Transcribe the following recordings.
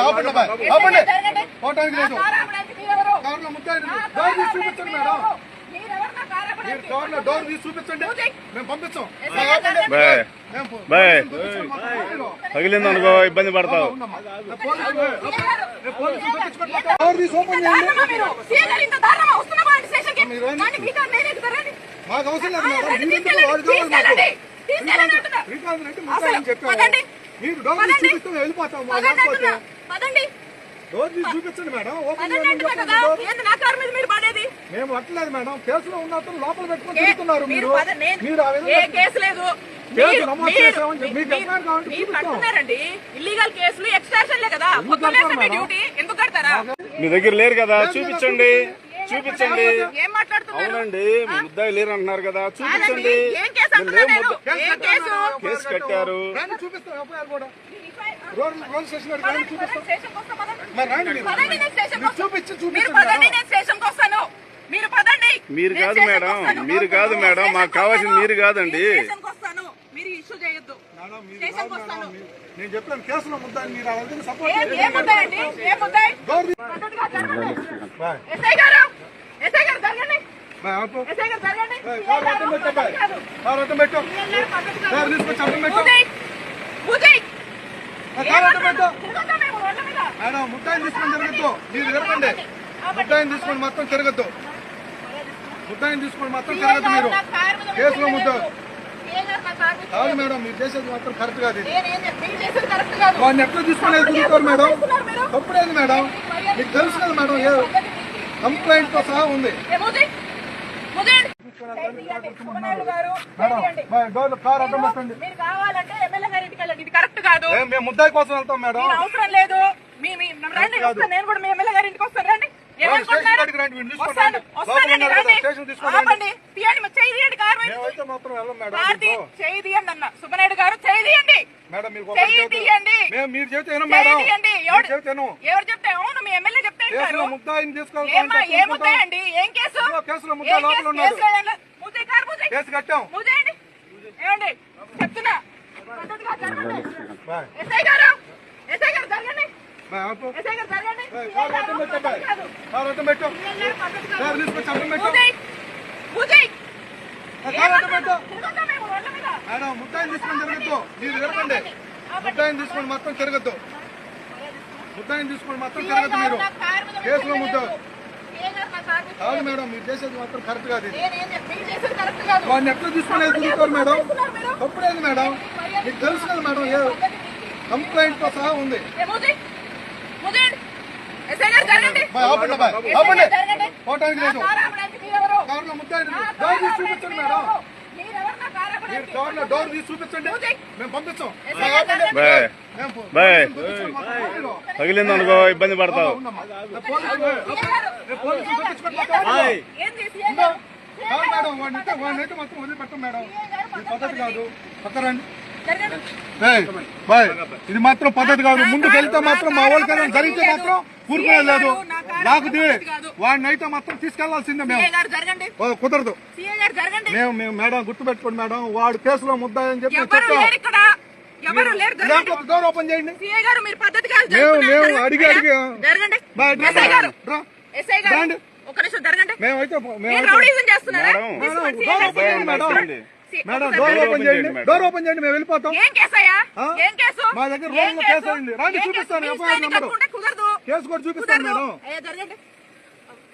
ఆపండి బాయ్, ఆపండి. పోవటానికి లేదు? కారులో డోర్ తీసి చూపించండి మేడం. మీరు ఆపడానికి? కారులో డోర్ తీసి చూపించండి. మేము బాయ్. పగిలిందనుకో ఇబ్బంది పడతావు. డోర్ తీసి ఓపెన్ చేయండి. మీరు? మాకు అవసరం లేదు మేడం. వాడు కావాలి మాకు. శ్రీకాంత్ అంటే డోర్. చూపిస్తే వెళ్ళిపోతాం మా పదండి. తీసి చూపించండి మేడం. ఓపెన్ నా కారు మీద మీరు పడేది? మేము పట్టలేదు కేసులో ఉన్న అతను లోపల పెట్టుకొని తిరుగుతున్నారు మీరు మీరు. ఆ విధంగా కేసు లేదు. మీ దగ్గర లేరు కదా. చూపించండి. చూపించండి. అవునండి మీ ముద్దాయి లేరు అంటున్నారు కదా చూపించండి. ఏం కేసు కట్టారు. మరి కాదు మేడం. మీరు కాదు మేడం మాకు కావాల్సింది. మీరు కాదండి. నేను చెప్పాను కేసులో ముద్దాన్ని మీరు సపోర్ట్ మేడం తీసుకొని మీరు తీసుకొని మొత్తం తిరగద్దు ముద్దాయిని తీసుకొని మొత్తం తిరగద్దు మీరు కేసులో కాదు. మేడం మీరు చేసేది మాత్రం కరెక్ట్ కాదు. వాడిని ఎట్లా తీసుకొని తిరుగుతారు మేడం? తప్పుడేది మేడం మీకు తెలుసు కదా మేడం కంప్లైంట్తో సహా ఉంది మీరు కావాలంటే ఎమ్మెల్యే గారి ఇంటికి వెళ్ళండి ఇది కరెక్ట్ కాదు మేము ముద్దాయి కోసం వెళ్తాం మేడం. అవసరం లేదు. నేను కూడా మీ ఎమ్మెల్యే గారి ఇంటికి వస్తాను రండి. సుబ్బనాయుడు గారు చేయి తీయండి. మేడం మీరు. ఎవరు చెప్తే? అవును మీ ఎమ్మెల్యే చెప్తే కేసులో. ముద్దాయిని ఏం కేసు? కేసులో ఏం ముద్దాయి లోపల కేసు? ఉన్నాడు. కట్టాం. ఏమండి? చెప్తున్నా. జరగండి. ఎస్ఐ గారు ఎస్ఐ గారు జరగండి. జరగండి. ముద్దాయిని తీసుకొని తిరగద్దు. మీరు తిరగండి. ముద్దాయిని తీసుకొని మొత్తం తిరగద్దు. ముద్దాయిని తీసుకొని సీఐ తిరగద్దు గారు మీరు. కేసులో ముద్ద చేయలేదు. సీఐ గారు నా కారు మీద కాదు మేడం మీరు చేసేది మాత్రం కరెక్ట్ కాదు కరెక్ట్. వాడిని ఎట్లా తీసుకొని తిరుగుతారు మేడం? తప్పుడేది మేడం. మీకు తెలుసు కదా మేడం ఏ కంప్లైంట్తో సహా ఉంది. పోవటానికి లేదు? కారులో ముద్దాయి నా డోర్ కారు తీసి ఆపడానికి చూపించండి మేడం మీరెవరు? మీరెవరు నా కారు ఆపడానికి? మీరు డోర్ తీసి చూపించండి. మేము బాయ్. పగిలిందనుకో ఇబ్బంది పడతావు. మేడం వాడిని అయితే వాడిని అయితే మాత్రం వదిలిపెట్టం మేడం. పద్ధతి కాదు. పక్కరండి. బాయ్. ఇది మాత్రం పద్ధతి కాదు. ముందుకు వెళ్తే మాత్రం మా వాళ్ళకి ఏదైనా జరిగితే మాత్రం ఊరుకునేది లేదు. లేకపోతే వాడిని అయితే మాత్రం తీసుకెళ్ళాల్సిందే మేము. కుదరదు. మేము మేము మేడం గుర్తుపెట్టుకోండి మేడం. వాడు కేసులో ముద్దాయని చెప్పి ఎవరు చెప్తాం. డోర్ ఓపెన్ చేయండి. మేము-. మేము అడిగి- అడిగి- మేమైతే మేడం, మేడం, డోర్ ఓపెన్ చేయండి డోర్ రండి. ఓపెన్ చేయండి మేము వెళ్ళిపోతాం. ఏం కేసయ్యా? ఏం కేసు? మా దగ్గర రోజులో కేసు? అయింది. రండి, చూపిస్తాను? FIR number. కేసు కూడా చూపిస్తాను మేడం. అయ్యా జరగండి.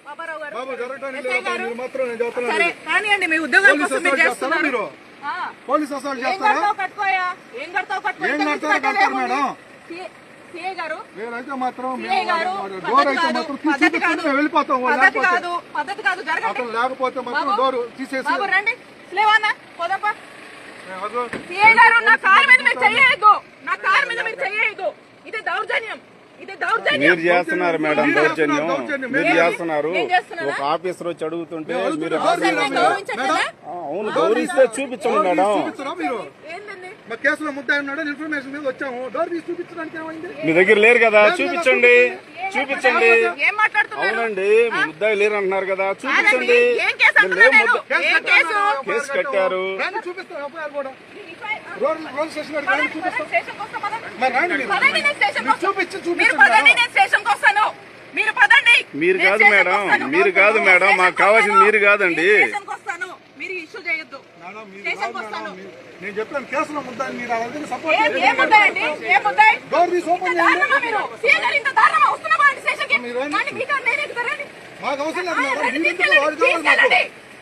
బాబారావు గారు బాబు జరగటానికి ఎస్ఐ లేదు. గారు మీరు మాత్రం నేను చెప్తున్నాను. సరే కానివ్వండి మీ ఉద్యోగాల పోలీస్ కోసం మీరు అసలు చేస్తారా చేస్తున్నారు మీరు? ఆ. పోలీస్ అసలు ఏం చేస్తారా? కడతావు కట్టుకోయా? ఏం కడతావు కట్టుకో ఏం ఇంత కడతారో కట్టలేము. కడతారు మేడం. మాత్రం డోర్ అయితే మాత్రం తీసి వెళ్ళిపోతాం లేకపోతే. మాత్రం డోర్ తీసేసి బాబు రండి. లేవన్నా గారు నా కారు మీద మీరు చెయ్యొద్దు. నా కారు మీద మీరు చెయ్యొద్దు. ఇది దౌర్జన్యం. ఇది దౌర్జన్యం. మీరు చేస్తున్నారు మేడం మీరు దౌర్జన్యం. మీరు చేస్తున్నారు? ఒక ఆఫీసర్ వచ్చి అడుగుతుంటే మీరు అవును గౌరవిస్తే చూపించండి మేడం. కేసులో ముద్దాయి ఉన్నాడు ఇన్ఫర్మేషన్ మీద వచ్చాము. డోర్ తీసి చూపించడానికి ఏమైంది? మీ దగ్గర లేరు కదా చూపించండి. చూపించండి. ఏం మాట్లాడుతున్నారు? అవునండి మీ ముద్దాయి లేరు అంటున్నారు కదా చూపించండి. ఏం కేసు కట్టారు. మరి కాదు మేడం. మీరు కాదు మేడం, మాకు కావాల్సింది మీరు కాదండి. నేను స్టేషన్కి వస్తాను మీరు ఇష్యూ వస్తాను. నేను చెప్పాను కేసులో ముద్దాయి మీరు అలాగే సపోర్ట్ ఏం చేయండి. డోర్ తీసి ఓపెన్ చేయండి మీరు? సీఎం గారు ఇంత దారుణమా. కానీ నేను మాకు అవసరం లేదు మేడం. రండి, మీరు ఎందుకు తీసుకెళ్ళండి, వాడు కావాలి మాకు.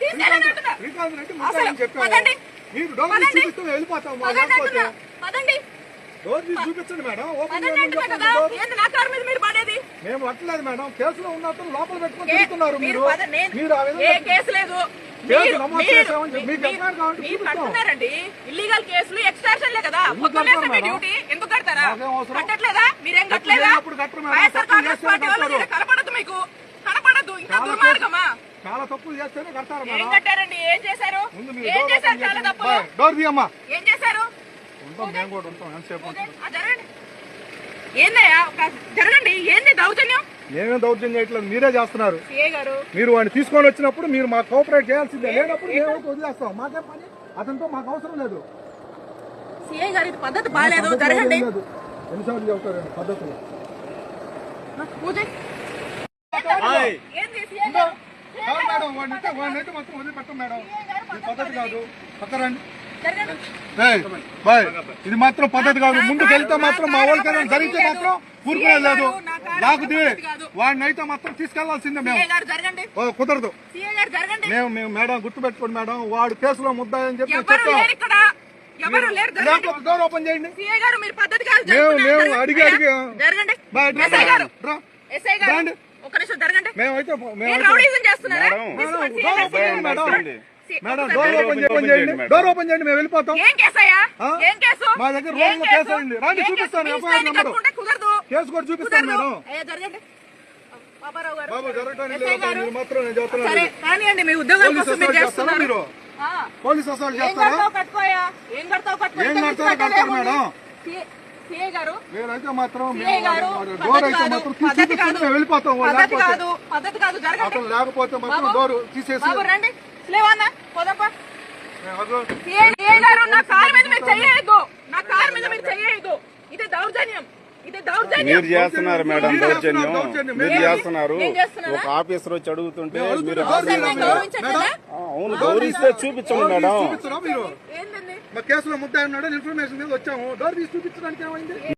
తీసుకెళ్ళండి. శ్రీకాంత్ రెడ్డి ముద్దాయని పదండి. మీరు డోర్ తీసి. చూపిస్తే వెళ్ళిపోతాం మా పదండి లేకపోతే అంటున్నా. పదండి. డోర్ తీసి చూపించండి మేడం. ఓపెన్ చేయండి నా కారు మీద మీరు పడేది? మేము పట్టలేదు మేడం. కేసులో ఉన్నట్టు లోపల పెట్టుకొని తిరుగుతున్నారు మీరు మీరు. ఏ కేసు లేదు. కడుతున్నారండి. ఇల్లీగల్ కేసులు కదా. పొద్దున్నే? డ్యూటీ. ఎందుకు కడతారా? కట్టట్లేదా? మీరేం కట్టలేదా. వైఎస్ఆర్ కాంగ్రెస్ పార్టీ వాళ్ళు కనపడదు మీకు. కనపడదు. ఇంకా చాలా దుర్మార్గమా? చాలా తప్పులు చేస్తేనే కడతారు ఏం కట్టారండి? ఏం చేశారు? ఏం చేశారు? చాలా. తప్పులు. డోర్ తీయమ్మా. ఏం చేశారు? ఉంటాం మేము కూడా ఉంటాం. ఎంతసేపు జరగండి. ఏందయ్యా? జరగండి. ఏంది దౌర్జన్యం? మేమేం దౌర్జన్యం చేయట్లేదు మీరే చేస్తున్నారు. సిఏ గారు. మీరు వాడిని తీసుకొని వచ్చినప్పుడు మీరు మాకు కోఆపరేట్ చేయాల్సిందే. లేనప్పుడు మేము వదిలేస్తాం. మాకేం పని? అతనితో మాకు అవసరం లేదు. సిఏ గారు ఇది పద్ధతి బాగాలేదు. జరగండి. ఎన్నిసార్లు చెబుతారండి పద్ధతులు? మేడం వాడిని అయితే- వాడిని అయితే మాత్రం వదిలిపెట్టం మేడం. ఇది పద్ధతి కాదు. పక్కరండి. ఇది మాత్రం పద్ధతి కాదు. ముందుకు వెళ్తే మాత్రం మా వాళ్ళకైనా జరిగితే మాత్రం ఊరుకునే లేదు. లాగుది వాడిని అయితే మాత్రం తీసుకెళ్ళాల్సిందే మేము. కుదరదు. మేము మేము మేడం గుర్తుపెట్టుకోండి మేడం. వాడు కేసులో ముద్దాయని చెప్పి చెప్తాం. డోర్ ఓపెన్ చేయండి. మేము-. అడిగి- అడిగి- మేమైతే మేడం, మేడం, డోర్ ఓపెన్ చేయండి. ఓపెన్. డోర్ ఓపెన్ మేము వెళ్ళిపోతాం. ఏం కేసయ్యా ఆ? ఏం కేసు? మా దగ్గర కేసు? అయింది. రండి, చూపిస్తాను, ఎఫ్ఐఆర్ నెంబరు. కుదరదు. కేసు కూడా చూపిస్తాను కుదరదు. మేడం. ఏ, జరగండి. బాబారావు గారు బాబు జరగటానికి ఎస్ఐ లేదు గారు. మీరు మాత్రం నేను చెప్తున్నాను. సరే కానివ్వండి మీ ఉద్యోగాల పోలీస్ కోసం మీరు అసలు చేస్తారా చేస్తున్నారు మీరు? ఆ. పోలీస్ అసలు ఏం చేస్తారా? కడతావు కట్టుకోయా? ఏం కడతావు కట్టుకో? ఏం ఇక్కడ కడతారో నుంచి కడతారు కట్టలేము. మేడం. సి- సిఐ గారు? మీరైతే మాత్రం డోర్ అయితే మాత్రం వెళ్ళిపోతాం లేకపోతే కాదు. పద్ధతి కాదు. జరగండి. అతను లేకపోతే మాత్రం డోర్ తీసేసి బాబు రండి. లేవన్నా పోదప్పా నా కారు మీద మీరు నా కారు మీద మీరు ఇది దౌర్జన్యం. ఇది దౌర్జన్యం. మీరు చేస్తున్నారు మేడం దౌర్జన్యం. మీరు చేస్తున్నారు? ఒక ఆఫీసర్ వచ్చి అడుగుతుంటే మీరు అవును గౌరవిస్తే చూపించండి మేడం. చూపించరా మీరు? ఏందండి? మా కేసులో ముద్దాయి ఉన్నాడు ఇన్ఫర్మేషన్ మీద వచ్చాము. డోర్ తీసి చూపించడానికి ఏమైంది?